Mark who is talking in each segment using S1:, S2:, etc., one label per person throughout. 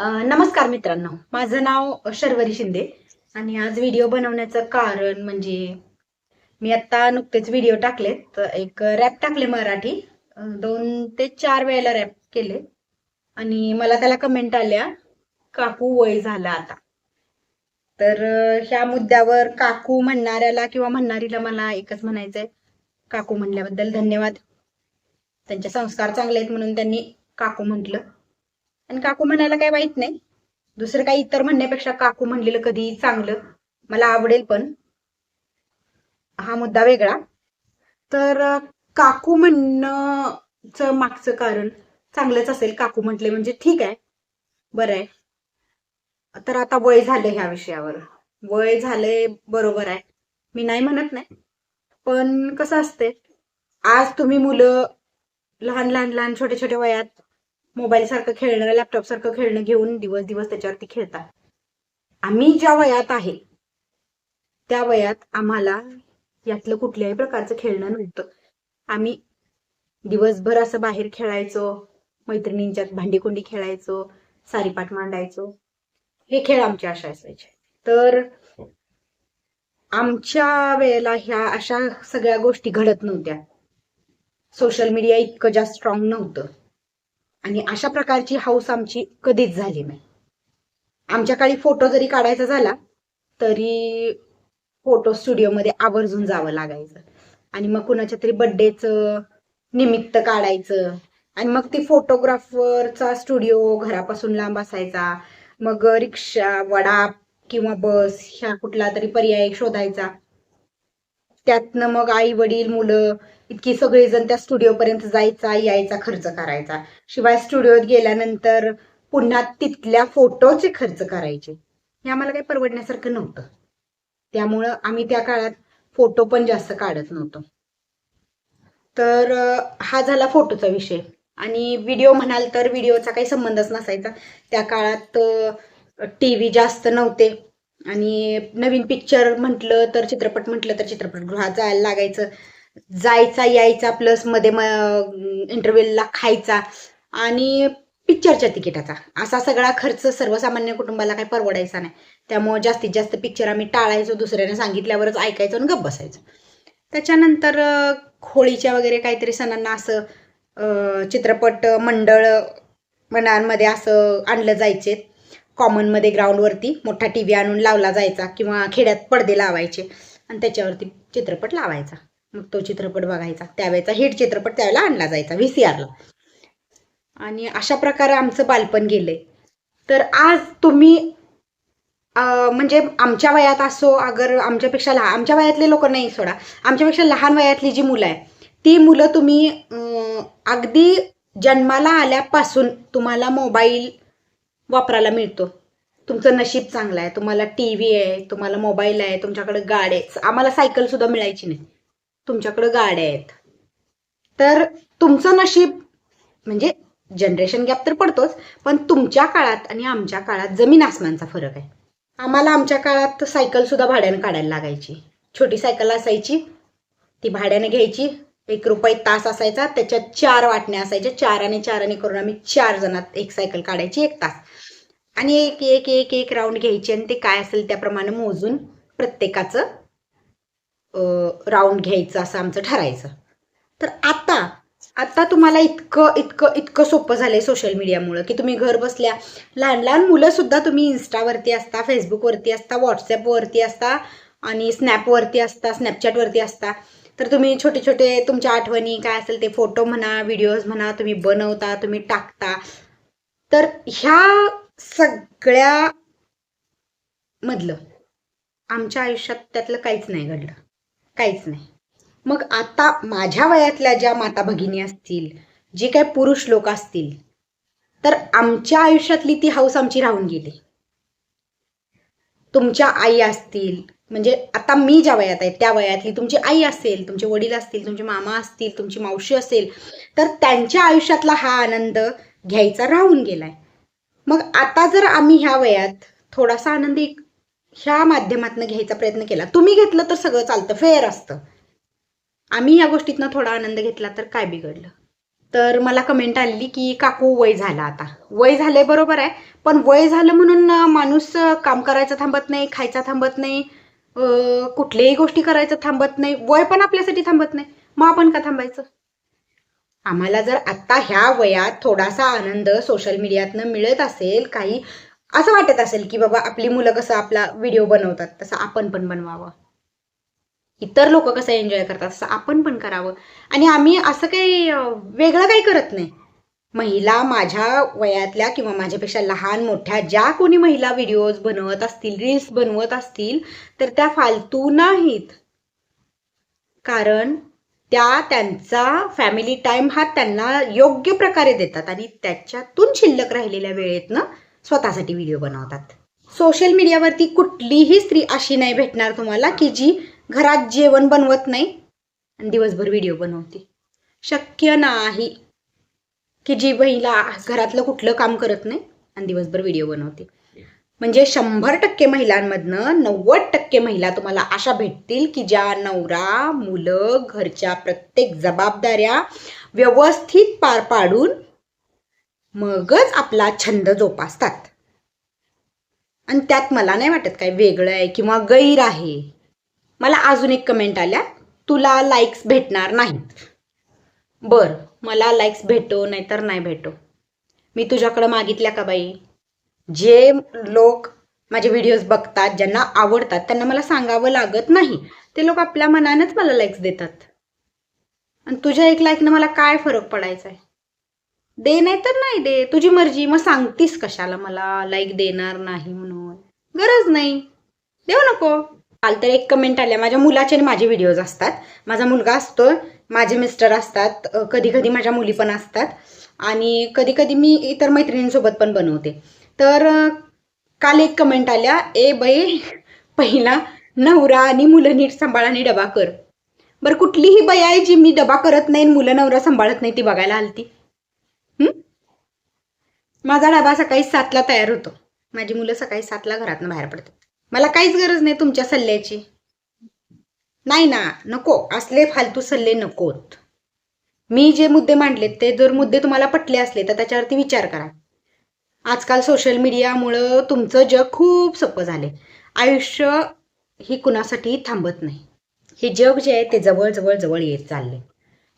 S1: नमस्कार मित्रांनो. माझं नाव शर्वरी शिंदे आणि आज व्हिडिओ बनवण्याचं कारण म्हणजे मी आता नुकतेच व्हिडिओ टाकलेत. एक रॅप टाकले मराठी. दोन ते चार वेळेला रॅप केले. आणि मला त्याला कमेंट आल्या काकू वय झालं आता. तर ह्या मुद्द्यावर काकू म्हणणाऱ्याला किंवा म्हणणारीला मला एकच म्हणायचंय. काकू म्हणल्याबद्दल धन्यवाद. त्यांचे संस्कार चांगले आहेत म्हणून त्यांनी काकू म्हटलं. आणि काकू म्हणायला काही वाईट नाही. दुसरं काही इतर म्हणण्यापेक्षा काकू म्हणलेलं कधी चांगलं मला आवडेल पण. हा मुद्दा वेगळा. तर काकू म्हणणंच मागचं कारण चांगलंच असेल काकू म्हटले म्हणजे ठीक आहे. बरं आहे. तर आता वय झालं ह्या विषयावर. वय झालंय बरोबर आहे. मी नाही म्हणत नाही. पण कसं असते आज तुम्ही मुलं लहान लहान लहान छोट्या छोट्या वयात मोबाईल सारखं खेळणं लॅपटॉप सारखं खेळणं घेऊन दिवस दिवस त्याच्यावरती खेळतात. आम्ही ज्या वयात आहे त्या वयात आम्हाला यातलं कुठल्याही प्रकारचं खेळणं नव्हतं. आम्ही दिवसभर असं बाहेर खेळायचो मैत्रिणींच्यात भांडीकोंडी खेळायचो सारीपाठ मांडायचो. हे खेळ आमचे अशा असायचे. तर आमच्या वेळेला ह्या अशा सगळ्या गोष्टी घडत नव्हत्या. सोशल मीडिया इतकं जास्त स्ट्रॉंग नव्हतं. आणि अशा प्रकारची हाऊस आमची कधीच झाली नाही. आमच्या काळी फोटो जरी काढायचा झाला तरी फोटो स्टुडिओमध्ये आवर्जून जावं लागायचं. आणि मग कुणाच्या तरी बर्थडेचं निमित्त काढायचं. आणि मग ती फोटोग्राफरचा स्टुडिओ घरापासून लांब असायचा. मग रिक्षा वडा किंवा बस ह्या कुठला तरी पर्याय शोधायचा. त्यातनं मग आई वडील मुलं इतकी सगळेजण त्या स्टुडिओपर्यंत जायचा यायचा खर्च करायचा. शिवाय स्टुडिओत गेल्यानंतर पुन्हा तिथल्या फोटोचे खर्च करायचे. हे आम्हाला काही परवडण्यासारखं नव्हतं. त्यामुळं आम्ही त्या काळात फोटो पण जास्त काढत नव्हतो. तर हा झाला फोटोचा विषय. आणि व्हिडिओ म्हणाल तर व्हिडिओचा काही संबंधच नसायचा. त्या काळात टी व्ही जास्त नव्हते. आणि नवीन पिक्चर म्हटलं तर चित्रपट म्हटलं तर चित्रपटगृहात जायला लागायचं. जायचा यायचा प्लसमध्ये इंटरव्ह्यूला खायचा. आणि पिक्चरच्या तिकिटाचा. असा सगळा खर्च सर्वसामान्य कुटुंबाला काही परवडायचा नाही. त्यामुळे जास्तीत जास्त पिक्चर आम्ही टाळायचो दुसऱ्याने सांगितल्यावरच ऐकायचो आणि गप्प बसायचो. त्याच्यानंतर होळीच्या वगैरे काहीतरी सणांना असं चित्रपट मंडळ मनांमध्ये असं आणलं जायचे. कॉमनमध्ये ग्राउंडवरती मोठा टी व्ही आणून लावला जायचा किंवा खेड्यात पडदे लावायचे. आणि त्याच्यावरती चित्रपट लावायचा. मग तो चित्रपट बघायचा. त्यावेळेचा हिट चित्रपट त्यावेळेला आणला जायचा व्ही सी आरला आणि अशा प्रकारे आमचं बालपण गेलंय. तर आज तुम्ही म्हणजे आमच्या वयात असो अगर आमच्यापेक्षा लहान आमच्या वयातले लोक नाही सोडा. आमच्यापेक्षा लहान वयातली जी मुलं आहे ती मुलं तुम्ही अगदी जन्माला आल्यापासून तुम्हाला मोबाईल वापरायला मिळतो. तुमचं नशीब चांगलं आहे तुम्हाला टी व्ही आहे तुम्हाला मोबाईल आहे तुमच्याकडे गाड्या आहेत. आम्हाला सायकल सुद्धा मिळायची नाही. तुमच्याकडे गाड्या आहेत. तर तुमचं नशीब म्हणजे जनरेशन गॅप तर पडतोच पण तुमच्या काळात आणि आमच्या काळात जमीन आसमानचा फरक आहे. आम्हाला आमच्या काळात सायकल सुद्धा भाड्याने काढायला लागायची. छोटी सायकल असायची ती भाड्याने घ्यायची एक रुपये तास असायचा त्याच्यात चार वाटण्या असायच्या चाराने चाराने करून आम्ही चार जणात एक सायकल काढायची एक तास. आणि एक एक एक एक राऊंड घ्यायची आणि ते काय असेल त्याप्रमाणे मोजून प्रत्येकाचं राऊंड घ्यायचं असं आमचं ठरायचं. तर आता आता तुम्हाला इतकं इतकं इतकं सोपं झालंय सोशल मीडियामुळं की तुम्ही घर बसल्या लहान लहान मुलं सुद्धा तुम्ही इन्स्टावरती असता फेसबुकवरती असता व्हॉट्सॲपवरती असता आणि स्नॅपवरती असता स्नॅपचॅटवरती असता. तर तुम्ही छोटे छोटे तुमच्या आठवणी काय असेल ते फोटो म्हणा व्हिडिओज म्हणा तुम्ही बनवता तुम्ही टाकता. तर ह्या सगळ्या मधलं आमच्या आयुष्यात त्यातलं काहीच नाही घडलं. काहीच नाही. मग आता माझ्या वयातल्या ज्या माता भगिनी असतील जे काही पुरुष लोक असतील तर आमच्या आयुष्यातली ती हाऊस आमची राहून गेली. तुमच्या आई असतील म्हणजे आता मी ज्या वयात आहे त्या वयातली तुमची आई असेल तुमचे वडील असतील तुमचे मामा असतील तुमची मावशी असेल तर त्यांच्या आयुष्यातला हा आनंद घ्यायचा राहून गेलाय. मग आता जर आम्ही ह्या वयात थोडासा आनंद एक ह्या माध्यमातून घ्यायचा प्रयत्न केला तुम्ही घेतलं तर सगळं चालतं फेअर असतं. आम्ही या गोष्टीतनं थोडा आनंद घेतला तर काय बिघडलं? तर मला कमेंट आलेली की काकू वय झाला आता. वय झालंय बरोबर आहे पण वय झालं म्हणून माणूस काम करायचं थांबत नाही खायचा थांबत नाही कुठल्याही गोष्टी करायचं थांबत नाही. वय पण आपल्यासाठी थांबत नाही. मग आपण का थांबायचं? आम्हाला जर आता ह्या वयात थोडासा आनंद सोशल मीडियातनं मिळत असेल काही असं वाटत असेल की बाबा आपली मुलं कसं आपला व्हिडिओ बनवतात तसं आपण पण बनवावं. इतर लोक कसं एन्जॉय करतात तसं आपण पण करावं. आणि आम्ही असं काही वेगळं काही करत नाही. महिला माझ्या वयातल्या किंवा माझ्यापेक्षा लहान मोठ्या ज्या कोणी महिला व्हिडिओज बनवत असतील रील्स बनवत असतील तर त्या फालतू नाहीत. कारण त्या त्यांचा फॅमिली टाइम हा त्यांना योग्य प्रकारे देतात आणि त्याच्यातून शिल्लक राहिलेल्या वेळेतनं स्वतःसाठी व्हिडिओ बनवतात. सोशल मीडियावरती कुठलीही स्त्री अशी नाही भेटणार तुम्हाला की जी घरात जेवण बनवत नाही आणि दिवसभर व्हिडिओ बनवते. शक्य नाही. की जी महिला घरातलं कुठलं काम करत नाही आणि दिवसभर व्हिडिओ बनवते. म्हणजे शंभर टक्के महिलांमधनं नव्वद टक्के महिला तुम्हाला अशा भेटतील की ज्या नवरा मुलं घरच्या प्रत्येक जबाबदाऱ्या व्यवस्थित पार पाडून मगच आपला छंद जोपासतात. आणि त्यात मला नाही वाटत काय वेगळं आहे किंवा गैर आहे. मला अजून एक कमेंट आल्या तुला लाईक्स भेटणार नाहीत. बर मला लाईक्स भेटो नाहीतर नाही भेटो. मी तुझ्याकडं मागितल्या का बाई? जे लोक माझे व्हिडिओज बघतात ज्यांना आवडतात त्यांना मला सांगावं लागत नाही. ते लोक आपल्या मनानंच मला लाईक्स देतात. आणि तुझ्या एक लाईकनं मला काय फरक पडायचा आहे दे नाही तर नाही दे. तुझी मर्जी. मग सांगतीस कशाला मला लाईक देणार नाही म्हणून? गरज नाही. देऊ नको. काल तर एक कमेंट आल्या. माझ्या मुलाचे आणि माझे व्हिडिओज असतात. माझा मुलगा असतो माझे मिस्टर असतात कधी कधी माझ्या मुली पण असतात आणि कधी कधी मी इतर मैत्रिणींसोबत पण बनवते. तर काल एक कमेंट आल्या ए बाई पहिला नवरा आणि मुलं नीट सांभाळ आणि डबा कर. बरं कुठलीही बाई आहे जी मी डबा करत नाही आणि मुलं नवरा सांभाळत नाही ती बघायला आलती माझा डबा सकाळी सातला तयार होतो. माझी मुलं सकाळी सातला घरातून बाहेर पडतात. मला काहीच गरज नाही तुमच्या सल्ल्याची. नाही ना नको. असले फालतू सल्ले नकोत. मी जे मुद्दे मांडलेत ते जर मुद्दे तुम्हाला पटले असले तर त्याच्यावरती विचार करा. आजकाल सोशल मीडियामुळं तुमचं जग खूप सोपं झाले. आयुष्य ही कुणासाठी थांबत नाही. हे जग जे आहे ते जवळजवळ जवळ जवळ येत चालले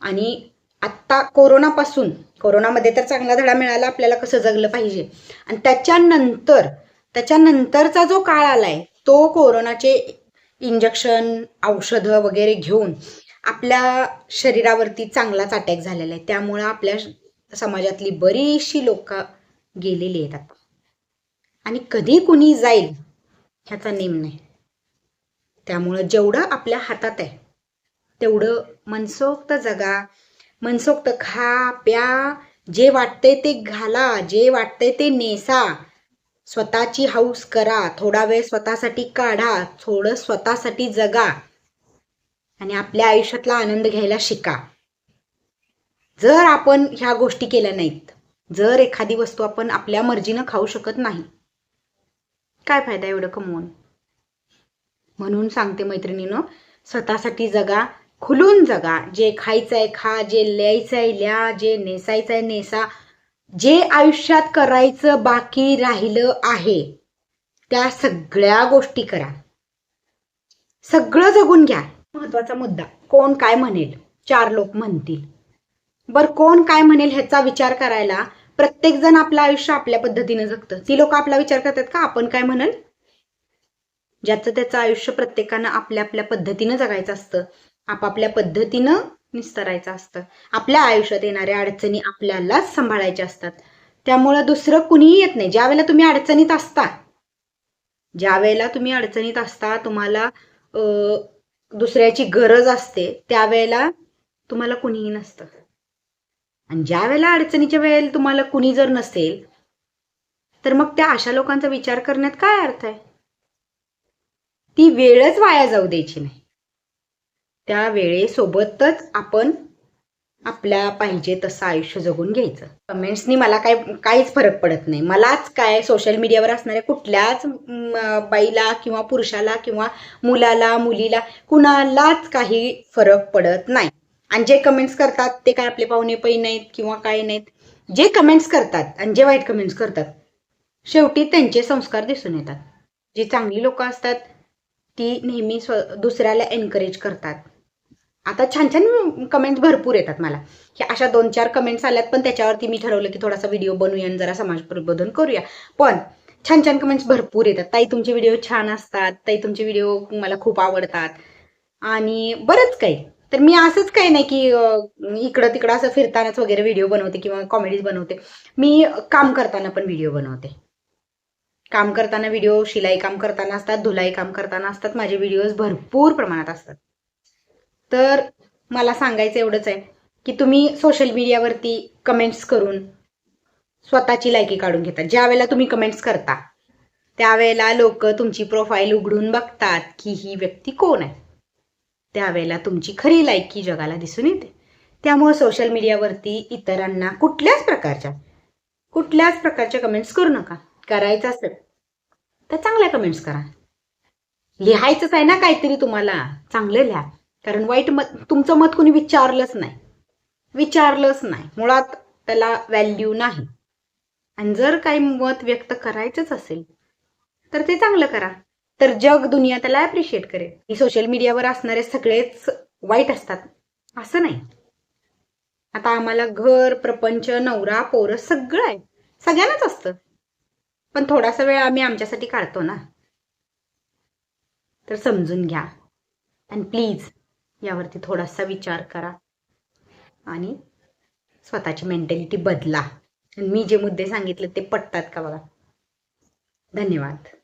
S1: आणि आत्ता कोरोनापासून कोरोनामध्ये तर चांगला धडा मिळाला आपल्याला कसं जगलं पाहिजे. आणि त्याच्यानंतर त्याच्यानंतरचा जो काळ आलाय तो कोरोनाचे इंजेक्शन औषधं वगैरे घेऊन आपल्या शरीरावरती चांगलाच अटॅक झालेला आहे. त्यामुळं आपल्या समाजातली बरीचशी लोक गेलेली आहेत आता. आणि कधी कुणी जाईल ह्याचा नेम नाही. त्यामुळं जेवढं आपल्या हातात आहे तेवढं मनसोक्त जगा. मनसोक्त खा प्या. जे वाटतंय ते घाला जे वाटतंय ते नेसा. स्वतःची हौस करा. थोडा वेळ स्वतःसाठी काढा. थोडं स्वतःसाठी जगा. आणि आपल्या आयुष्यातला आनंद घ्यायला शिका. जर आपण ह्या गोष्टी केल्या नाहीत जर एखादी वस्तू आपण आपल्या मर्जीनं खाऊ शकत नाही काय फायदा एवढं कमवून? म्हणून सांगते मैत्रिणीनं स्वतःसाठी जगा खुलून जगा. जे खायचंय खा जे लिहायचंय लिहा जे नेसायचंय नेसा जे आयुष्यात करायचं बाकी राहिलं आहे त्या सगळ्या गोष्टी करा. सगळं जगून घ्या. महत्त्वाचा मुद्दा कोण काय म्हणेल? चार लोक म्हणतील. बर कोण काय म्हणेल ह्याचा विचार करायला प्रत्येक जण आपलं आयुष्य आपल्या पद्धतीने जगतं. ती लोक आपला विचार करतात का? आपण काय म्हणल? ज्याचं त्याचं आयुष्य प्रत्येकानं आपल्या आपल्या पद्धतीनं जगायचं असतं. आपापल्या पद्धतीनं निस्तरायचं असतं. आपल्या आयुष्यात येणाऱ्या अडचणी आपल्यालाच सांभाळायच्या असतात. त्यामुळं दुसरं कुणीही येत नाही. ज्या वेळेला तुम्ही अडचणीत असता ज्या वेळेला तुम्ही अडचणीत असता तुम्हाला दुसऱ्याची गरज असते त्यावेळेला तुम्हाला कुणीही नसतं. आणि ज्या वेळेला अडचणीच्या वेळेला तुम्हाला कुणी जर नसेल तर मग त्या अशा लोकांचा विचार करण्यात काय अर्थ आहे? ती वेळच वाया जाऊ द्यायची नाही. त्या वेळेसोबतच आपण आपल्या पाहिजे तसं आयुष्य जगून घ्यायचं. कमेंट्सनी मला काय काहीच फरक पडत नाही. मलाच काय सोशल मीडियावर असणाऱ्या कुठल्याच बाईला किंवा पुरुषाला किंवा मुलाला मुलीला कुणालाच काही फरक पडत नाही. आणि जे कमेंट्स करतात ते काय आपले पाहुणे पै नाहीत किंवा काय नाहीत. जे कमेंट्स करतात आणि जे वाईट कमेंट्स करतात शेवटी त्यांचे संस्कार दिसून येतात. जी चांगली लोक असतात ती नेहमी स्व दुसऱ्याला एनकरेज करतात. आता छान छान कमेंट्स भरपूर येतात मला. की अशा दोन चार कमेंट्स आल्यात पण त्याच्यावरती मी ठरवलं की थोडासा व्हिडिओ बनवूया आणि जरा समाज प्रबोधन करूया. पण छान छान कमेंट्स भरपूर येतात. ताई तुमचे व्हिडिओ छान असतात. ताई तुमचे व्हिडिओ मला खूप आवडतात. आणि बरंच काही. तर मी असंच काही नाही की इकडं तिकडं असं फिरतानाच वगैरे व्हिडिओ बनवते किंवा कॉमेडीज बनवते. मी काम करताना पण व्हिडिओ बनवते. काम करताना व्हिडिओ शिलाई काम करताना असतात धुलाई काम करताना असतात. माझे व्हिडिओज भरपूर प्रमाणात असतात. तर मला सांगायचं एवढंच आहे की तुम्ही सोशल मीडियावरती कमेंट्स करून स्वतःची लायकी काढून घेता. ज्या वेळेला तुम्ही कमेंट्स करता त्यावेळेला लोक तुमची प्रोफाईल उघडून बघतात की ही व्यक्ती कोण आहे? त्यावेळेला तुमची खरी लायकी जगाला दिसून येते. त्यामुळे सोशल मीडियावरती इतरांना कुठल्याच प्रकारच्या कुठल्याच प्रकारच्या कमेंट्स करू नका. करायचं असेल तर चांगल्या कमेंट्स करा. लिहायचंच आहे ना काहीतरी तुम्हाला. चांगलं लिहा. कारण वाईट मत तुमचं मत कुणी विचारलंच नाही. विचारलंच नाही. मुळात त्याला व्हॅल्यू नाही. आणि जर काही मत व्यक्त करायचंच असेल तर ते चांगलं करा. तर जग दुनिया त्याला ॲप्रिशिएट करेल. ही सोशल मीडियावर असणारे सगळेच वाईट असतात. असं नाही. आता आम्हाला घर प्रपंच नवरा पोरं सगळं आहे. सगळ्यांनाच असतं. पण थोडासा वेळ आम्ही आमच्यासाठी काढतो ना. तर समजून घ्या. आणि प्लीज यावरती थोडासा विचार करा. आणि स्वतःची मेंटॅलिटी बदला. आणि मी जे मुद्दे सांगितले ते पटतात का बघा? धन्यवाद.